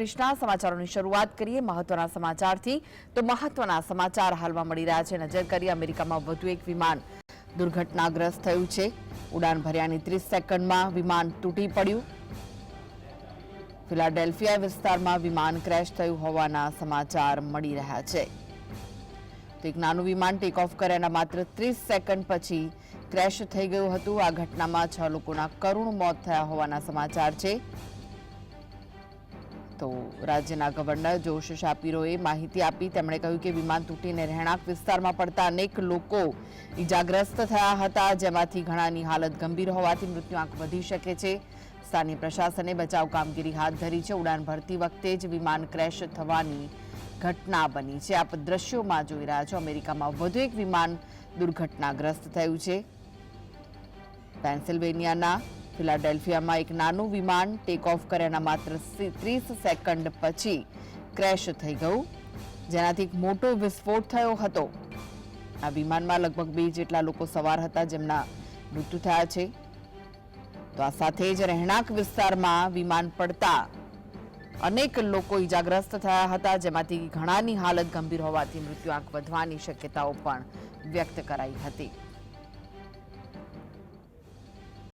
કૃષ્ણા સમાચારોની શરૂઆત કરીએ મહત્વના સમાચારથી. તો મહત્વના સમાચાર હાલમાં મળી રહ્યા છે. નજર કરીએ અમેરિકામાં વધુ એક વિમાન દુર્ઘટનાગ્રસ્ત થયું છે. ઉડાન ભર્યાની ત્રીસ સેકન્ડમાં વિમાન તૂટી પડ્યું. ફિલાડેલ્ફિયા વિસ્તારમાં વિમાન ક્રેશ થયું હોવાના સમાચાર મળી રહ્યા છે. તો એક નાનું વિમાન ટેક ઓફ કર્યાના માત્ર ત્રીસ સેકન્ડ પછી ક્રેશ થઈ ગયું હતું. આ ઘટનામાં છ લોકોના કરુણ મોત થયા હોવાના સમાચાર છે. તો રાજ્યના ગવર્નર જોશ શાપીરોએ માહિતી આપી. તેમણે કહ્યું કે વિમાન તૂટીને રહેણાંક વિસ્તારમાં પડતા અનેક લોકો ઈજાગ્રસ્ત થયા હતા, જેમાંથી ઘણાની હાલત ગંભીર હોવાથી મૃત્યુઆંક વધી શકે છે. સ્થાનિક પ્રશાસને બચાવ કામગીરી હાથ ધરી છે. ઉડાન ભરતી વખતે જ વિમાન ક્રેશ થવાની ઘટના બની છે. આપ દ્રશ્યોમાં જોઈ રહ્યા છો, અમેરિકામાં વધુ એક વિમાન દુર્ઘટનાગ્રસ્ત થયું છે. પેન્સિલ્વેનિયાના ફિલાડેલ્ફિયામાં એક નાનું વિમાન ટેક ઓફ કર્યાના માત્ર ત્રીસ સેકન્ડ પછી ક્રેશ થઈ ગયું, જેનાથી એક મોટો વિસ્ફોટ થયો હતો. આ વિમાનમાં લગભગ બે જેટલા લોકો સવાર હતા જેમના મૃત્યુ થયા છે. તો આ સાથે જ રહેણાંક વિસ્તારમાં વિમાન પડતા અનેક લોકો ઈજાગ્રસ્ત થયા હતા, જેમાંથી ઘણાની હાલત ગંભીર હોવાથી મૃત્યુ આંક વધવાની શક્યતાઓ પણ વ્યક્ત કરાઈ હતી.